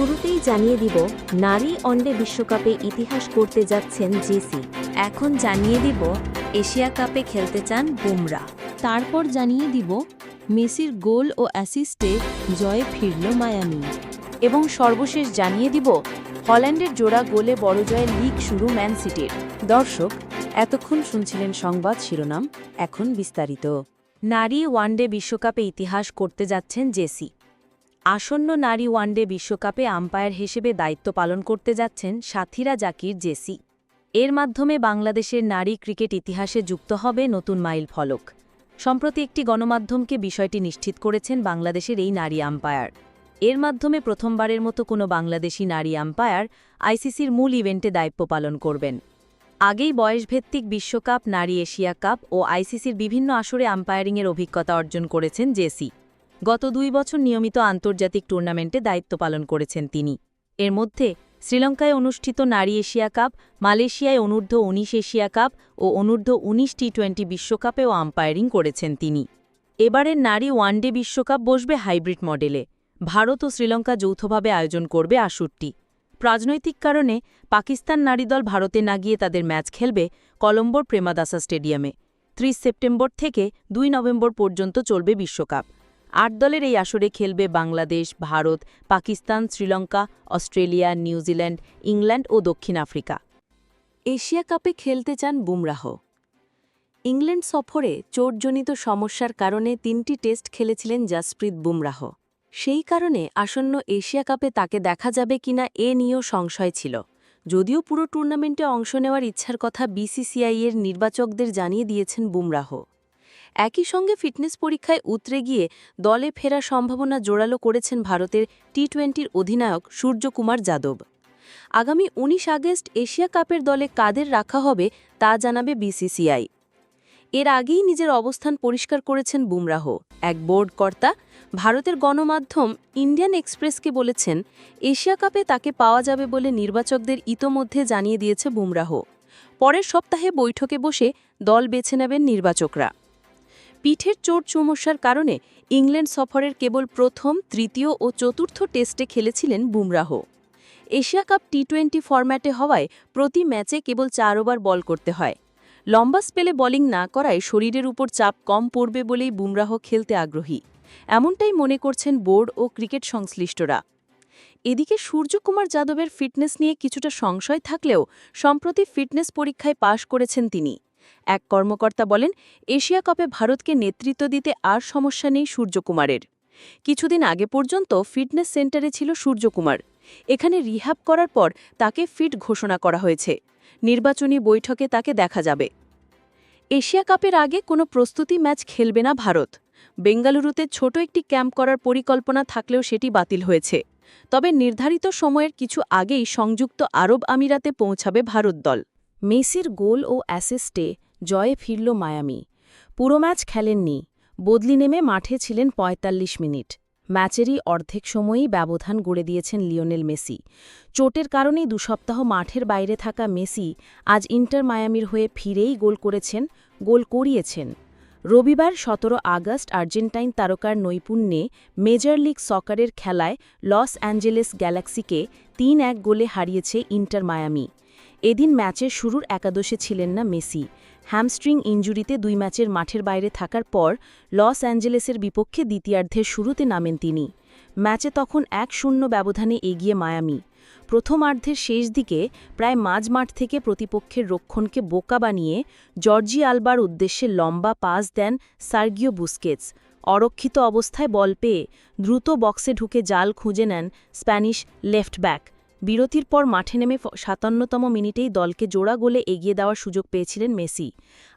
শুরুতেই জানিয়ে দিব, নারী ওয়ানডে বিশ্বকাপে ইতিহাস করতে যাচ্ছেন জেসি। এখন জানিয়ে দিব, এশিয়া কাপে খেলতে চান বুমরা। তারপর জানিয়ে দিব, মেসির গোল ও অ্যাসিস্টে জয়ে ফিরল মায়ামি। এবং সর্বশেষ জানিয়ে দিব, হল্যান্ডের জোড়া গোলে বড় জয়ে লিগ শুরু ম্যান সিটির। দর্শক, এতক্ষণ শুনছিলেন সংবাদ শিরোনাম, এখন বিস্তারিত। নারী ওয়ানডে বিশ্বকাপে ইতিহাস করতে যাচ্ছেন জেসি। আসন্ন নারী ওয়ানডে বিশ্বকাপে আম্পায়ার হিসেবে দায়িত্ব পালন করতে যাচ্ছেন সাথীরা জাকির, জেসি। এর মাধ্যমে বাংলাদেশের নারী ক্রিকেট ইতিহাসে যুক্ত হবে নতুন মাইল ফলক। সম্প্রতি একটি গণমাধ্যমকে বিষয়টি নিশ্চিত করেছেন বাংলাদেশের এই নারী আম্পায়ার। এর মাধ্যমে প্রথমবারের মতো কোনো বাংলাদেশি নারী আম্পায়ার আইসিসির মূল ইভেন্টে দায়িত্ব পালন করবেন। আগেই বয়সভিত্তিক বিশ্বকাপ, নারী এশিয়া কাপ ও আইসিসির বিভিন্ন আসরে আম্পায়ারিংয়ের অভিজ্ঞতা অর্জন করেছেন জেসি। গত দুই বছর নিয়মিত আন্তর্জাতিক টুর্নামেন্টে দায়িত্ব পালন করেছেন তিনি। এর মধ্যে শ্রীলঙ্কায় অনুষ্ঠিত নারী এশিয়া কাপ, মালয়েশিয়ায় অনূর্ধ্ব উনিশ এশিয়া কাপ ও অনূর্ধ্ব উনিশ টি টোয়েন্টি বিশ্বকাপেও আম্পায়ারিং করেছেন তিনি। এবারের নারী ওয়ানডে বিশ্বকাপ বসবে হাইব্রিড মডেলে। ভারত ও শ্রীলঙ্কা যৌথভাবে আয়োজন করবে আসরটি রাজনৈতিক কারণে পাকিস্তান নারী দল ভারতে না গিয়ে তাদের ম্যাচ খেলবে কলম্বোর প্রেমাদাসা স্টেডিয়ামে। ৩০ সেপ্টেম্বর থেকে দুই নভেম্বর পর্যন্ত চলবে বিশ্বকাপ। আট দলের এই আসরে খেলবে Bangladesh, Bharat, Pakistan, Sri Lanka, Australia, New Zealand, England ও দক্ষিণ আফ্রিকা। এশিয়া কাপে খেলতে চান বুমরাহ। ইংল্যান্ড সফরে চোটজনিত সমস্যার কারণে তিনটি টেস্ট খেলেছিলেন জাসপ্রীত বুমরাহ। সেই কারণে আসন্ন এশিয়া কাপে তাকে দেখা যাবে কিনা এ নিয়েও সংশয় ছিল। যদিও পুরো টুর্নামেন্টে অংশ নেওয়ার ইচ্ছার কথা বিসিসিআই এর নির্বাচকদের জানিয়ে দিয়েছেন বুমরাহ। একই সঙ্গে ফিটনেস পরীক্ষায় উতরে গিয়ে দলে ফেরার সম্ভাবনা জোরালো করেছেন ভারতের টি টোয়েন্টির অধিনায়ক সূর্যকুমার যাদব। আগামী ১৯ আগস্ট এশিয়া কাপের দলে কাদের রাখা হবে তা জানাবে বিসিসিআই। এর আগেই নিজের অবস্থান পরিষ্কার করেছেন বুমরাহ। এক বোর্ড কর্তা ভারতের গণমাধ্যম ইন্ডিয়ান এক্সপ্রেসকে বলেছেন, এশিয়া কাপে তাকে পাওয়া যাবে বলে নির্বাচকদের ইতোমধ্যে জানিয়ে দিয়েছে বুমরাহ। পরের সপ্তাহে বৈঠকে বসে দল বেছে নেবেন নির্বাচকরা। পিঠের চোট সমস্যার কারণে ইংল্যান্ড সফরের কেবল প্রথম, তৃতীয় ও চতুর্থ টেস্টে খেলেছিলেন Bumrah. Asia cup T twenty ফরম্যাটে হওয়ায় প্রতি ম্যাচে কেবল চার ওভার বল করতে হয়। লম্বা স্পেলে বোলিং না করায় শরীরের উপর চাপ কম পড়বে বলেই বুমরাহ খেলতে আগ্রহী। এমনটাই মনে করছেন বোর্ড ও ক্রিকেট সংশ্লিষ্টরা। এদিকে সূর্যকুমার যাদবের ফিটনেস নিয়ে কিছুটা সংশয় থাকলেও, সম্প্রতি ফিটনেস পরীক্ষায় পাশ করেছেন তিনি। এক কর্মকর্তা বলেন, এশিয়া কাপে ভারতকে নেতৃত্ব দিতে আর সমস্যা নেই সূর্যকুমারের। কিছুদিন আগে পর্যন্ত ফিটনেস সেন্টারে ছিল সূর্যকুমার। এখানে রিহ্যাব করার পর তাকে ফিট ঘোষণা করা হয়েছে। নির্বাচনী বৈঠকে তাকে দেখা যাবে। এশিয়া কাপের আগে কোনো প্রস্তুতি ম্যাচ খেলবে না ভারত। বেঙ্গালুরুতে ছোট একটি ক্যাম্প করার পরিকল্পনা থাকলেও সেটি বাতিল হয়েছে। তবে নির্ধারিত সময়ের কিছু আগেই সংযুক্ত আরব আমিরাতে পৌঁছাবে ভারত দল। মেসির গোল ও অ্যাসিস্টে জয়ে ফিরল মায়ামি। পুরো ম্যাচ খেলেননি, বদলি নেমে মাঠে ছিলেন ৪৫ মিনিট। ম্যাচেরই অর্ধেক সময়েই ব্যবধান গড়ে দিয়েছেন লিওনেল মেসি। চোটের কারণেই দু সপ্তাহ মাঠের বাইরে থাকা মেসি আজ ইন্টার মায়ামির হয়ে ফিরেই গোল করেছেন, গোল করিয়েছেন। রবিবার সতেরো আগস্ট আর্জেন্টাইন তারকার নৈপুণ্যে মেজর লিগ সকারের খেলায় লস অ্যাঞ্জেলেস গ্যালাক্সিকে তিন এক গোলে হারিয়েছে ইন্টার মায়ামি। এদিন ম্যাচের শুরুর একাদশে ছিলেন না মেসি। হ্যামস্ট্রিং ইঞ্জুরিতে দুই ম্যাচের মাঠের বাইরে থাকার পর লস অ্যাঞ্জেলেসের বিপক্ষে দ্বিতীয়ার্ধের শুরুতে নামেন তিনি। ম্যাচে তখন এক শূন্য ব্যবধানে এগিয়ে মায়ামি। প্রথমার্ধের শেষ দিকে প্রায় মাঝ মাঠ থেকে প্রতিপক্ষের রক্ষণকে বোকা বানিয়ে জর্জি আলবার উদ্দেশ্যে লম্বা পাস দেন সার্গিও বুস্কেটস। অরক্ষিত অবস্থায় বল পেয়ে দ্রুত বক্সে ঢুকে জাল খুঁজে নেন স্প্যানিশ লেফট ব্যাক বিরতির পর মাঠে নেমে সাতান্নতম মিনিটেই দলকে জোড়া গোলে এগিয়ে দেওয়ার সুযোগ পেয়েছিলেন মেসি।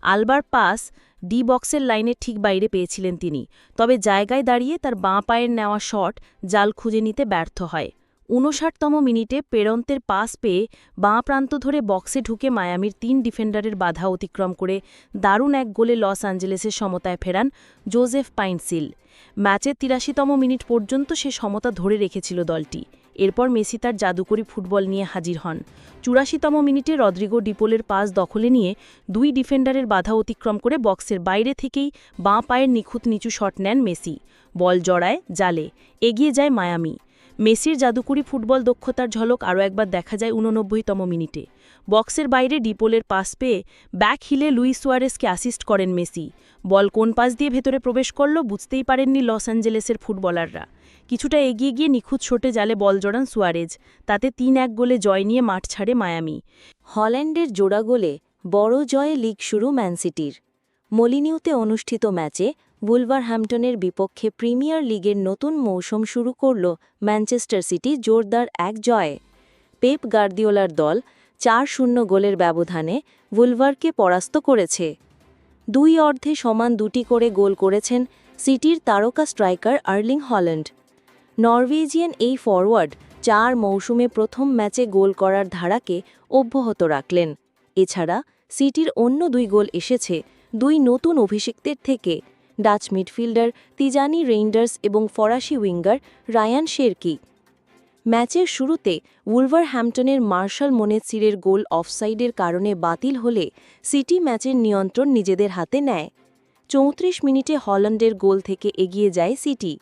আলবার পাস ডি বক্সের লাইনের ঠিক বাইরে পেয়েছিলেন তিনি। তবে জায়গায় দাঁড়িয়ে তার বাঁ পায়ের নেওয়া শট জাল খুঁজে নিতে ব্যর্থ হয়। ঊনষাটতম মিনিটে পেরন্তের পাস পেয়ে বাঁ প্রান্ত ধরে বক্সে ঢুকে মায়ামির তিন ডিফেন্ডারের বাধা অতিক্রম করে দারুণ এক গোলে লস অ্যাঞ্জেলেসের সমতায় ফেরান জোজেফ পাইনসিল। ম্যাচের তিরাশিতম মিনিট পর্যন্ত সে সমতা ধরে রেখেছিল দলটি। এরপর মেসি তার জাদুকরী ফুটবল নিয়ে হাজির হন। চুরাশিতম মিনিটে রদ্রিগো ডিপোলের পাস দখলে নিয়ে দুই ডিফেন্ডারের বাধা অতিক্রম করে বক্সের বাইরে থেকেই বাঁ পায়ের নিখুঁত নিচু শট নেন মেসি। বল জড়ায় জালে। এগিয়ে যায় মায়ামি। মেসির জাদুকরি ফুটবল দক্ষতার ঝলক আরও একবার দেখা যায় উননব্বইতম মিনিটে। বক্সের বাইরে ডিপোলের পাস পেয়ে ব্যাক হিলে লুইস সুয়ারেসকে অ্যাসিস্ট করেন মেসি। বল কোন পাস দিয়ে ভেতরে প্রবেশ করল বুঝতেই পারেননি লস অ্যাঞ্জেলেসের ফুটবলাররা। কিছুটা এগিয়ে গিয়ে নিখুঁত ছোটে জালে বল জড়ান সুয়ারেজ, তাতে তিন এক গোলে জয় নিয়ে মাঠ ছাড়ে মায়ামি। হল্যান্ডের জোড়া গোলে বড় জয়ে লিগ শুরু ম্যানসিটির মলিনিউতে অনুষ্ঠিত ম্যাচে বুলভারহ্যাম্পটনের বিপক্ষে প্রিমিয়ার লিগের নতুন মৌসুম শুরু করল ম্যানচেস্টার সিটি জোরদার এক জয়ে। পেপ গার্দিওলার দল চার শূন্য গোলের ব্যবধানে বুলভারকে পরাস্ত করেছে। দুই অর্ধে সমান দুটি করে গোল করেছেন সিটির তারকা স্ট্রাইকার আর্লিং হল্যান্ড। নরওয়েজিয়ান এই ফরওয়ার্ড চার মৌসুমে প্রথম ম্যাচে গোল করার ধারাকে অব্যাহত রাখলেন। এছাড়া সিটির অন্য দুই গোল এসেছে দুই নতুন অভিষিক্তের থেকে ডাচ মিডফিল্ডার, তিজানি রেইন্ডার্স এবং ফরাসি উইঙ্গার রায়ান শেরকি। ম্যাচের শুরুতে উলভারহ্যাম্পটনের মার্শাল মোনেৎসিরের গোল অফসাইডের কারণে বাতিল হলে সিটি ম্যাচের নিয়ন্ত্রণ নিজেদের হাতে নেয়। চৌত্রিশ মিনিটে হল্যান্ডের গোল থেকে এগিয়ে যায় সিটি।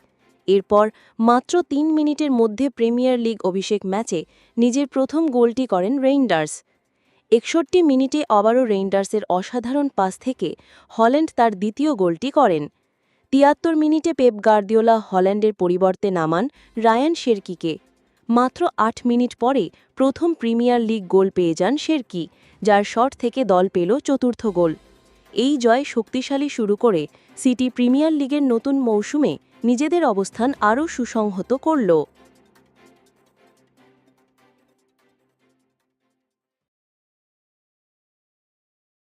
এরপর মাত্র তিন মিনিটের মধ্যে প্রিমিয়ার লিগ অভিষেক ম্যাচে নিজের প্রথম গোলটি করেন রেইন্ডার্স। একষট্টি মিনিটে আবারও রেইন্ডার্সের অসাধারণ পাস থেকে হল্যান্ড তার দ্বিতীয় গোলটি করেন। তিয়াত্তর মিনিটে পেপ গার্দিওলা হল্যান্ডের পরিবর্তে নামান রায়ান শেরকিকে। মাত্র আট মিনিট পরে প্রথম প্রিমিয়ার লিগ গোল পেয়ে যান শেরকি, যার শট থেকে দল পেল চতুর্থ গোল। এই জয় শক্তিশালী শুরু করে সিটি প্রিমিয়ার লিগের নতুন মৌসুমে নিজেদের অবস্থান আরও সুসংহত করল।